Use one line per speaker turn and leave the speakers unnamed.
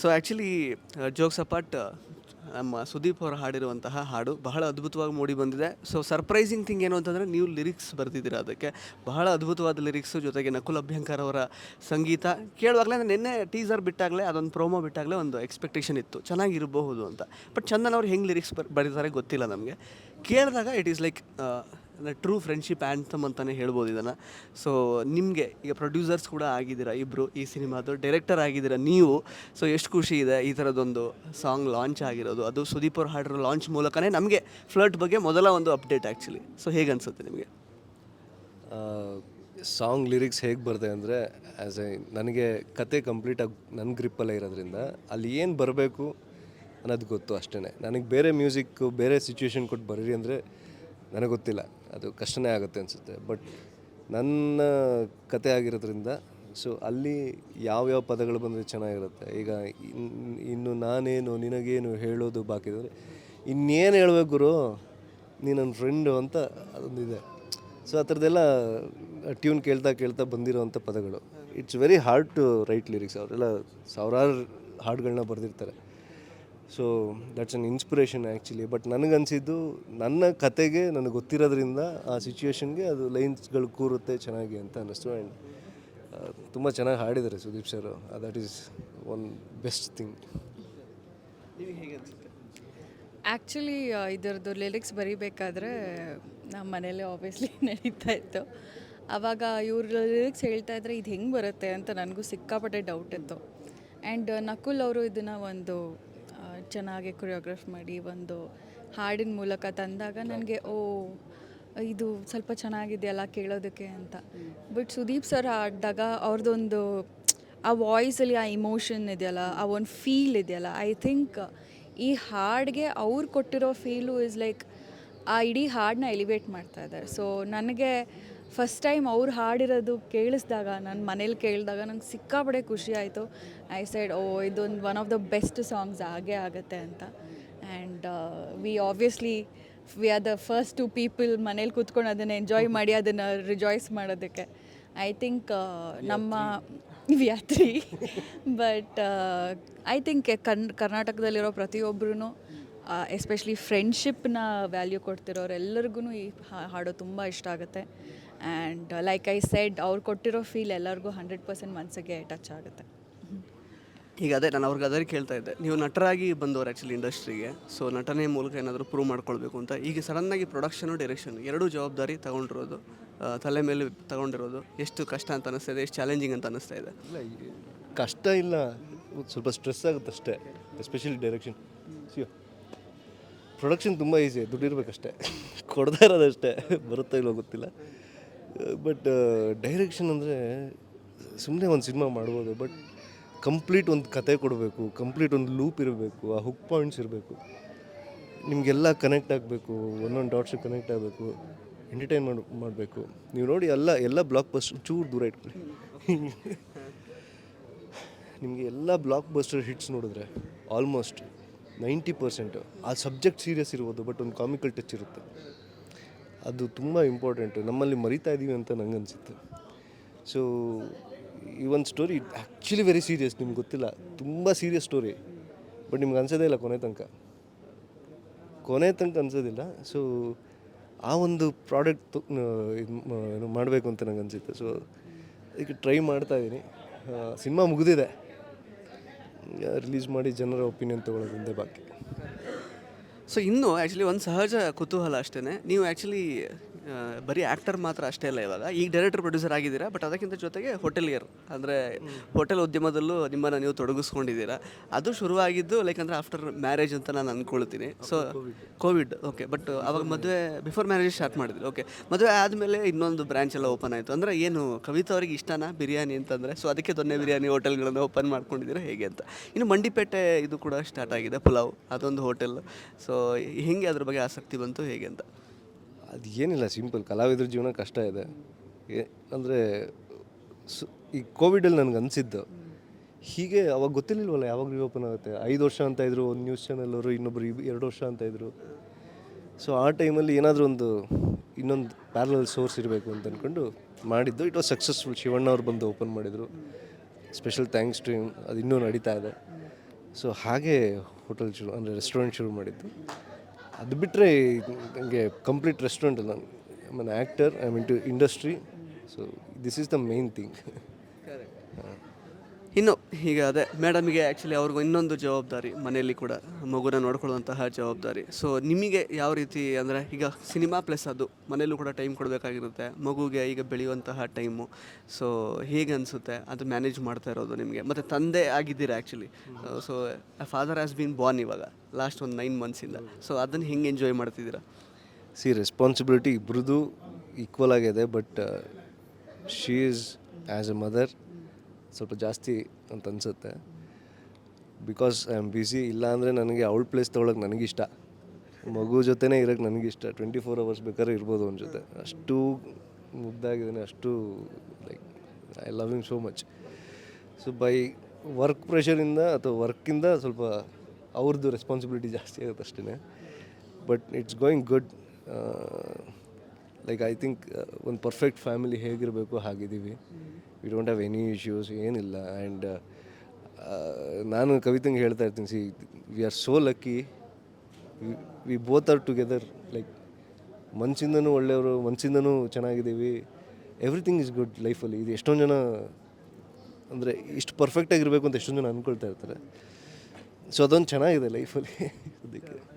So actually jokes apart ನಮ್ಮ ಸುದೀಪ್ ಅವರು ಹಾಡಿರುವಂತಹ ಹಾಡು ಬಹಳ ಅದ್ಭುತವಾಗಿ ಮೂಡಿ ಬಂದಿದೆ. ಸೊ ಸರ್ಪ್ರೈಸಿಂಗ್ ಥಿಂಗ್ ಏನು ಅಂತಂದರೆ ನೀವು ಲಿರಿಕ್ಸ್ ಬರೆದಿದ್ದೀರಾ ಅದಕ್ಕೆ. ಬಹಳ ಅದ್ಭುತವಾದ ಲಿರಿಕ್ಸು ಜೊತೆಗೆ ನಕುಲ್ ಅಭ್ಯಂಕರ್ ಅವರ ಸಂಗೀತ. ಕೇಳುವಾಗಲೇ ನಾನು ನಿನ್ನೆ ಟೀಸರ್ ಬಿಟ್ಟಾಗಲೇ ಅದೊಂದು ಪ್ರೋಮೋ ಬಿಟ್ಟಾಗಲೇ ಒಂದು ಎಕ್ಸ್ಪೆಕ್ಟೇಷನ್ ಇತ್ತು. ಚೆನ್ನಾಗಿರಬಹುದು ಅಂತ. ಬಟ್ ಚಂದನ್ ಅವ್ರು ಹೆಂಗೆ ಲಿರಿಕ್ಸ್ ಬರ್, ಬರೀತಾರೆ ಗೊತ್ತಿಲ್ಲ ನಮಗೆ. ಕೇಳಿದಾಗ it is like true friendship anthem ಅಂತಲೇ ಹೇಳ್ಬೋದು ಇದನ್ನು. ಸೊ ನಿಮಗೆ ಈಗ ಪ್ರೊಡ್ಯೂಸರ್ಸ್ ಕೂಡ ಆಗಿದ್ದೀರಾ ಇಬ್ಬರು ಈ ಸಿನಿಮಾದು ಡೈರೆಕ್ಟರ್ ಆಗಿದ್ದೀರಾ ನೀವು. ಸೊ ಎಷ್ಟು ಖುಷಿ ಇದೆ ಈ ಥರದೊಂದು ಸಾಂಗ್ ಲಾಂಚ್ ಆಗಿರೋದು. ಅದು ಸುದೀಪ್ ಅವ್ರ ಹಾಡಿರೋ ಲಾಂಚ್ ಮೂಲಕನೇ ನಮಗೆ ಫ್ಲರ್ಟ್ ಬಗ್ಗೆ ಮೊದಲ ಒಂದು ಅಪ್ಡೇಟ್ ಆ್ಯಕ್ಚುಲಿ ಸೊ ಹೇಗೆ ಅನಿಸುತ್ತೆ ನಿಮಗೆ?
ಸಾಂಗ್ ಲಿರಿಕ್ಸ್ ಹೇಗೆ ಬರ್ತದೆ ಅಂದರೆ ಆ್ಯಸ್ ಎ ನನಗೆ ಕತೆ ಕಂಪ್ಲೀಟಾಗಿ ನನ್ನ ಗ್ರಿಪ್ಪಲ್ಲೇ ಇರೋದ್ರಿಂದ ಅಲ್ಲಿ ಏನು ಬರಬೇಕು ಅನ್ನೋದು ಗೊತ್ತು ಅಷ್ಟೇ ನನಗೆ ಬೇರೆ ಮ್ಯೂಸಿಕ್ಕು ಬೇರೆ ಸಿಚುವೇಶನ್ ಕೊಟ್ಟು ಬರೀರಿ ಅಂದರೆ ನನಗೆ ಗೊತ್ತಿಲ್ಲ. ಅದು ಕಷ್ಟನೇ ಆಗುತ್ತೆ ಅನಿಸುತ್ತೆ. ಬಟ್ ನನ್ನ ಕತೆ ಆಗಿರೋದ್ರಿಂದ ಸೊ ಅಲ್ಲಿ ಯಾವ್ಯಾವ ಪದಗಳು ಬಂದರೆ ಚೆನ್ನಾಗಿರುತ್ತೆ? ಈಗ ಇನ್- ಇನ್ನು ನಾನೇನು, ನಿನಗೇನು ಹೇಳೋದು ಬಾಕಿ ಅಂದರೆ ಇನ್ನೇನು ಹೇಳ್ಬೇಕು ಗುರು? ನೀ ನನ್ನ ಫ್ರೆಂಡು ಅಂತ ಅದೊಂದಿದೆ. ಸೊ ಆ ಥರದ್ದೆಲ್ಲ ಟ್ಯೂನ್ ಕೇಳ್ತಾ ಕೇಳ್ತಾ ಬಂದಿರೋವಂಥ ಪದಗಳು. It's very hard to write lyrics ಅವರೆಲ್ಲ ಸಾವಿರಾರು ಹಾಡುಗಳನ್ನ ಬರೆದಿರ್ತಾರೆ. So that's an inspiration actually but ನನಗನ್ಸಿದ್ದು ನನ್ನ ಕತೆಗೆ ನನಗೆ ಗೊತ್ತಿರೋದ್ರಿಂದ ಆ ಸಿಚುವೇಶನ್ಗೆ ಅದು ಲೈನ್ಸ್ಗಳು ಕೂರುತ್ತೆ ಚೆನ್ನಾಗಿ ಅಂತ ಅನ್ನಿಸ್ತು ಆ್ಯಂಡ್ ತುಂಬ ಚೆನ್ನಾಗಿ ಹಾಡಿದ್ದಾರೆ Sudeep sir that is one best thing
actually ಇದರದ್ದು ಲಿರಿಕ್ಸ್ ಬರೀಬೇಕಾದ್ರೆ ನಮ್ಮ ಮನೇಲಿ ಆಬ್ವಿಯಸ್ಲಿ ನಡೀತಾ ಇತ್ತು. ಆವಾಗ ಇವ್ರ ಲಿರಿಕ್ಸ್ ಹೇಳ್ತಾ ಇದ್ರೆ ಇದು ಹೆಂಗೆ ಬರುತ್ತೆ ಅಂತ ನನಗೂ ಸಿಕ್ಕಾಪಟ್ಟೆ ಡೌಟ್ ಇತ್ತು. ಆ್ಯಂಡ್ ನಕುಲ್ ಅವರು ಇದನ್ನು ಒಂದು ಚೆನ್ನಾಗಿ ಕೊರಿಯೋಗ್ರಾಫ್ ಮಾಡಿ ಒಂದು ಹಾಡಿನ ಮೂಲಕ ತಂದಾಗ ನನಗೆ, ಓ, ಇದು ಸ್ವಲ್ಪ ಚೆನ್ನಾಗಿದೆಯಲ್ಲ ಕೇಳೋದಕ್ಕೆ ಅಂತ. ಬಟ್ ಸುದೀಪ್ ಸರ್ ಹಾಡಿದಾಗ ಅವ್ರದ್ದೊಂದು ಆ ವಾಯ್ಸಲ್ಲಿ ಆ ಇಮೋಷನ್ ಇದೆಯಲ್ಲ, ಆ ಒಂದು ಫೀಲ್ ಇದೆಯಲ್ಲ ಐ ಥಿಂಕ್ ಈ ಹಾಡಿಗೆ ಅವ್ರು ಕೊಟ್ಟಿರೋ ಫೀಲು ಇಸ್ ಲೈಕ್ ಆ ಇಡೀ ಹಾಡನ್ನ ಎಲಿವೇಟ್ ಮಾಡ್ತಾ ಇದ್ದಾರೆ ಸೊ ನನಗೆ ಫಸ್ಟ್ ಟೈಮ್ ಅವ್ರು ಹಾಡಿರೋದು ಕೇಳಿಸ್ದಾಗ ನನ್ನ ಮನೇಲಿ ಕೇಳಿದಾಗ ನಂಗೆ ಸಿಕ್ಕಾಪಡೆ ಖುಷಿ ಆಯಿತು. ಐ ಸೈಡ್ ಓ ಇದೊಂದು one of the best songs ಆಗೇ ಆಗುತ್ತೆ ಅಂತ. And we obviously we are the first two people ಮನೇಲಿ ಕೂತ್ಕೊಂಡು ಅದನ್ನು ಎಂಜಾಯ್ ಮಾಡಿ ಅದನ್ನು ರಿಜಾಯ್ಸ್ ಮಾಡೋದಕ್ಕೆ. ಐ ಥಿಂಕ್ ನಮ್ಮ ವ್ಯಾತ್ರಿ ಬಟ್ ಐ ಥಿಂಕ್ ಕನ್ ಕರ್ನಾಟಕದಲ್ಲಿರೋ ಪ್ರತಿಯೊಬ್ಬರೂ ಎಸ್ಪೆಷಲಿ ಫ್ರೆಂಡ್ಶಿಪ್ನ ವ್ಯಾಲ್ಯೂ ಕೊಡ್ತಿರೋರೆಲ್ಲರಿಗೂ ಈ ಹಾಡು ತುಂಬ ಇಷ್ಟ ಆಗುತ್ತೆ. ಆ್ಯಂಡ್ ಲೈಕ್ ಐ ಸೆಡ್ ಅವ್ರು ಕೊಟ್ಟಿರೋ ಫೀಲ್ ಎಲ್ಲರಿಗೂ ಹಂಡ್ರೆಡ್ ಪರ್ಸೆಂಟ್ ಮನಸ್ಸಿಗೆ ಟಚ್ ಆಗುತ್ತೆ.
ಈಗ ಅದೇ ನಾನು ಅವ್ರಿಗೆ ಅದೇ ಕೇಳ್ತಾ ಇದ್ದೆ. ನೀವು ನಟರಾಗಿ ಬಂದವರು ಆ್ಯಕ್ಚುಲಿ ಇಂಡಸ್ಟ್ರಿಗೆ ಸೊ ನಟನೆ ಮೂಲಕ ಏನಾದರೂ ಪ್ರೂವ್ ಮಾಡ್ಕೊಳ್ಬೇಕು ಅಂತ. ಈಗ ಸಡನ್ನಾಗಿ ಪ್ರೊಡಕ್ಷನು ಡೈರೆಕ್ಷನ್ ಎರಡೂ ಜವಾಬ್ದಾರಿ ತಗೊಂಡಿರೋದು ತಲೆ ಮೇಲೆ ತಗೊಂಡಿರೋದು. ಎಷ್ಟು ಕಷ್ಟ ಅಂತ ಅನಿಸ್ತಾ ಇದೆ ಎಷ್ಟು ಚಾಲೆಂಜಿಂಗ್ ಅಂತ ಅನಿಸ್ತಾ ಇದೆ?
ಇಲ್ಲ ಈ- ಕಷ್ಟ ಇಲ್ಲ. ಸ್ವಲ್ಪ ಸ್ಟ್ರೆಸ್ ಆಗುತ್ತೆ ಅಷ್ಟೇ. ಎಸ್ಪೆಷಲಿ ಡೈರೆಕ್ಷನ್ ಪ್ರೊಡಕ್ಷನ್ ತುಂಬ ಈಸಿ ದುಡ್ಡಿರ್ಬೇಕಷ್ಟೇ ಕೊಡ್ತಾ ಇರೋದಷ್ಟೇ ಬರುತ್ತೋ ಇಲ್ಲೋ ಗೊತ್ತಿಲ್ಲ. ಬಟ್ ಡೈರೆಕ್ಷನ್ ಅಂದರೆ ಸುಮ್ಮನೆ ಒಂದು ಸಿನಿಮಾ ಮಾಡ್ಬೋದು ಬಟ್ ಕಂಪ್ಲೀಟ್ ಒಂದು ಕತೆ ಕೊಡಬೇಕು ಕಂಪ್ಲೀಟ್ ಒಂದು ಲೂಪ್ ಇರಬೇಕು, ಆ ಹುಕ್ ಪಾಯಿಂಟ್ಸ್ ಇರಬೇಕು. ನಿಮಗೆಲ್ಲ ಕನೆಕ್ಟ್ ಆಗಬೇಕು, ಒಂದೊಂದು ಡಾಟ್ಸ್ ಕನೆಕ್ಟ್ ಆಗಬೇಕು ಎಂಟರ್ಟೈನ್ ಮಾಡಿ, ಮಾಡಬೇಕು. ನೀವು ನೋಡಿ ಎಲ್ಲ ಎಲ್ಲ ಬ್ಲಾಕ್ ಬಸ್ಟರ್ ಚೂರು ದೂರ ಇಟ್ಕೊಳ್ಳಿ. ನಿಮಗೆ ಎಲ್ಲ ಬ್ಲಾಕ್ ಬಸ್ಟರ್ ಹಿಟ್ಸ್ ನೋಡಿದ್ರೆ ಆಲ್ಮೋಸ್ಟ್ ನೈಂಟಿ ಪರ್ಸೆಂಟು ಆ ಸಬ್ಜೆಕ್ಟ್ ಸೀರಿಯಸ್ ಇರ್ಬೋದು ಬಟ್ ಒಂದು ಕಾಮಿಕಲ್ ಟಚ್ ಇರುತ್ತೆ. ಅದು ತುಂಬ ಇಂಪಾರ್ಟೆಂಟು ನಮ್ಮಲ್ಲಿ ಮರಿತಾ ಇದ್ದೀವಿ ಅಂತ ನಂಗೆ ಅನಿಸುತ್ತೆ. ಸೊ ಈ ಒಂದು ಸ್ಟೋರಿ ಆ್ಯಕ್ಚುಲಿ ವೆರಿ ಸೀರಿಯಸ್ ನಿಮ್ಗೆ ಗೊತ್ತಿಲ್ಲ. ತುಂಬ ಸೀರಿಯಸ್ ಸ್ಟೋರಿ ಬಟ್ ನಿಮ್ಗೆ ಅನ್ಸೋದೇ ಇಲ್ಲ ಕೊನೆ ತನಕ. ಕೊನೆ ತನಕ ಅನ್ಸೋದಿಲ್ಲ. ಸೊ ಆ ಒಂದು ಪ್ರಾಡಕ್ಟ್ ಇದು ಏನು ಮಾಡಬೇಕು ಅಂತ ನಂಗೆ ಅನಿಸುತ್ತೆ. ಸೊ ಅದಕ್ಕೆ ಟ್ರೈ ಮಾಡ್ತಾ ಇದ್ದೀನಿ ಸಿನಿಮಾ ಮುಗಿದಿದೆ. ರಿಲೀಸ್ ಮಾಡಿ ಜನರ ಒಪಿನಿಯನ್ ತೊಗೊಳೋದ್ರಿಂದ ಬಾಕಿ.
ಸೊ ಇನ್ನು ಆ್ಯಕ್ಚುಲಿ ಒಂದು ಸಹಜ ಕುತೂಹಲ ಅಷ್ಟೇ ನೀವು ಆ್ಯಕ್ಚುಲಿ ಬರೀ ಆ್ಯಕ್ಟರ್ ಮಾತ್ರ ಅಷ್ಟೇ ಅಲ್ಲ ಇವಾಗ. ಈಗ ಡೈರೆಕ್ಟರ್ ಪ್ರೊಡ್ಯೂಸರ್ ಆಗಿದ್ದೀರಾ ಬಟ್ ಅದಕ್ಕಿಂತ ಜೊತೆಗೆ ಹೋಟೆಲಿಯರ್ ಅಂದರೆ ಹೋಟೆಲ್ ಉದ್ಯಮದಲ್ಲೂ ನಿಮ್ಮನ್ನು ನೀವು ತೊಡಗಿಸ್ಕೊಂಡಿದ್ದೀರಾ. ಅದು ಶುರುವಾಗಿದ್ದು ಲೈಕ್ ಅಂದರೆ ಆಫ್ಟರ್ ಮ್ಯಾರೇಜ್ ಅಂತ ನಾನು ಅಂದ್ಕೊಳ್ತೀನಿ ಸೊ ಕೋವಿಡ್ ಓಕೆ ಬಟ್ ಅವಾಗ ಮದುವೆ ಬಿಫೋರ್ ಮ್ಯಾರೇಜ್ ಸ್ಟಾರ್ಟ್ ಮಾಡಿದ್ರು ಓಕೆ ಮದುವೆ ಆದಮೇಲೆ ಇನ್ನೊಂದು ಬ್ರ್ಯಾಂಚ್ ಎಲ್ಲ ಓಪನ್ ಆಯಿತು. ಅಂದರೆ ಏನು ಕವಿತಾ ಅವರಿಗೆ ಇಷ್ಟನಾ ಬಿರಿಯಾನಿ ಅಂತಂದರೆ? ಸೊ ಅದಕ್ಕೆ ದೊನ್ನೆ ಬಿರಿಯಾನಿ ಹೋಟೆಲ್ಗಳನ್ನು ಓಪನ್ ಮಾಡ್ಕೊಂಡಿದ್ದೀರಾ ಹೇಗೆ ಅಂತ. ಇನ್ನು ಮಂಡಿಪೇಟೆ ಇದು ಕೂಡ ಸ್ಟಾರ್ಟ್ ಆಗಿದೆ ಪುಲಾವ್ ಅದೊಂದು ಹೋಟೆಲ್ ಸೊ ಹೇಗೆ ಅದ್ರ ಬಗ್ಗೆ ಆಸಕ್ತಿ ಬಂತು, ಹೇಗೆ ಅಂತ?
ಅದು ಏನಿಲ್ಲ, ಸಿಂಪಲ್ ಕಲಾವಿದ್ರ ಜೀವನ ಕಷ್ಟ ಇದೆ. ಅಂದರೆ ಸು, ಈ ಕೋವಿಡಲ್ಲಿ ನನಗೆ ಅನಿಸಿದ್ದು, ಹೀಗೆ ಅವಾಗ ಗೊತ್ತಿರಲಿಲ್ವಲ್ಲ ಯಾವಾಗ ರಿಓಪನ್ ಆಗುತ್ತೆ. ಐದು ವರ್ಷ ಅಂತ ಇದ್ರು, ಒಂದು ನ್ಯೂಸ್ ಚಾನಲ್ ಅವರು, ಇನ್ನೊಬ್ರು ಎರಡು ವರ್ಷ ಅಂತ ಇದ್ರು. ಸೊ ಆ ಟೈಮಲ್ಲಿ ಏನಾದರೂ ಒಂದು, ಇನ್ನೊಂದು ಪ್ಯಾರಲಲ್ ಸೋರ್ಸ್ ಇರಬೇಕು ಅಂತ ಅಂದ್ಕೊಂಡು ಮಾಡಿದ್ದು. ಇಟ್ ವಾಸ್ ಸಕ್ಸಸ್ಫುಲ್ ಶಿವಣ್ಣ ಅವ್ರು ಬಂದು ಓಪನ್ ಮಾಡಿದರು. ಸ್ಪೆಷಲ್ ಥ್ಯಾಂಕ್ಸ್ ಟು ಅದು ಇನ್ನೂ ನಡೀತಾ ಇದೆ. ಸೊ ಹಾಗೆ ಹೋಟೆಲ್ ಶುರು, ಅಂದರೆ ರೆಸ್ಟೋರೆಂಟ್ ಶುರು ಮಾಡಿದ್ದು. ಅದು ಬಿಟ್ಟರೆ ನನಗೆ ಕಂಪ್ಲೀಟ್ ರೆಸ್ಟೋರೆಂಟ್ ಅಲ್ಲ. ನಾನು actor I mean to industry so this is the main thing
ಇನ್ನು ಈಗ ಅದೇ ಮೇಡಮಿಗೆ ಆ್ಯಕ್ಚುಲಿ ಅವ್ರಿಗೂ ಇನ್ನೊಂದು ಜವಾಬ್ದಾರಿ ಮನೆಯಲ್ಲಿ ಕೂಡ ಮಗುನ ನೋಡ್ಕೊಳ್ಳುವಂತಹ ಜವಾಬ್ದಾರಿ. ಸೊ ನಿಮಗೆ ಯಾವ ರೀತಿ ಅಂದರೆ ಈಗ ಸಿನಿಮಾ ಪ್ಲಸ್ ಅದು ಮನೆಯಲ್ಲೂ ಕೂಡ ಟೈಮ್ ಕೊಡಬೇಕಾಗಿರುತ್ತೆ, ಮಗುಗೆ ಈಗ ಬೆಳೆಯುವಂತಹ ಟೈಮು ಸೊ ಹೇಗೆ ಅನಿಸುತ್ತೆ? ಅದು ಮ್ಯಾನೇಜ್ ಮಾಡ್ತಾ ಇರೋದು ನಿಮಗೆ. ಮತ್ತು ತಂದೆ ಆಗಿದ್ದೀರಾ actually so father has been born ಇವಾಗ ಲಾಸ್ಟ್ ಒಂದು ನೈನ್ ಮಂತ್ಸಿಂದ ಸೊ ಅದನ್ನು ಹೆಂಗೆ ಎಂಜಾಯ್ ಮಾಡ್ತಿದ್ದೀರಾ?
ಸಿ ರೆಸ್ಪಾನ್ಸಿಬಿಲಿಟಿ ಇಬ್ರದ್ದು ಈಕ್ವಲ್ ಆಗಿದೆ but she is as a mother ಸ್ವಲ್ಪ ಜಾಸ್ತಿ ಅಂತ ಅನಿಸುತ್ತೆ. ಬಿಕಾಸ್ ಐ ಆಮ್ ಬ್ಯುಸಿ ಇಲ್ಲ ಅಂದರೆ ನನಗೆ ಅವಳ ಪ್ಲೇಸ್ ತೊಗೊಳಕ್ಕೆ ನನಗಿಷ್ಟ. ಮಗು ಜೊತೆನೇ ಇರೋಕ್ಕೆ ನನಗಿಷ್ಟ. ಟ್ವೆಂಟಿ ಫೋರ್ ಅವರ್ಸ್ ಬೇಕಾದ್ರೆ ಇರ್ಬೋದು ಅವನ ಜೊತೆ. ಅಷ್ಟು ಮುದ್ದಾಗಿದ್ದಾನೆ ಅಷ್ಟು like I love him so much so by work ಪ್ರೆಷರಿಂದ ಅಥವಾ ವರ್ಕಿಂದ ಸ್ವಲ್ಪ ಅವ್ರದ್ದು ರೆಸ್ಪಾನ್ಸಿಬಿಲಿಟಿ ಜಾಸ್ತಿ ಆಗುತ್ತೆ ಅಷ್ಟೇ but it's going good like I think ಒಂದು ಪರ್ಫೆಕ್ಟ್ ಫ್ಯಾಮಿಲಿ ಹೇಗಿರಬೇಕು, ಹಾಗಿದ್ದೀವಿ. We don't have any issues ಏನಿಲ್ಲ. ಆ್ಯಂಡ್ ನಾನು ಕವಿತಂಗೆ ಹೇಳ್ತಾ ಇರ್ತೀನಿ see we are so lucky we both are together like ಮನ್ಸಿಂದನೂ ಒಳ್ಳೆಯವರು, ಮನ್ಸಿಂದನೂ ಚೆನ್ನಾಗಿದ್ದೀವಿ. ಎವ್ರಿಥಿಂಗ್ ಇಸ್ ಗುಡ್ ಲೈಫಲ್ಲಿ ಇದು ಎಷ್ಟೊಂದು ಜನ, ಅಂದರೆ, ಇಷ್ಟು ಪರ್ಫೆಕ್ಟಾಗಿರಬೇಕು ಅಂತ ಎಷ್ಟೊಂದು ಜನ ಅಂದ್ಕೊಳ್ತಾ ಇರ್ತಾರೆ. ಸೊ ಅದೊಂದು ಚೆನ್ನಾಗಿದೆ ಲೈಫಲ್ಲಿ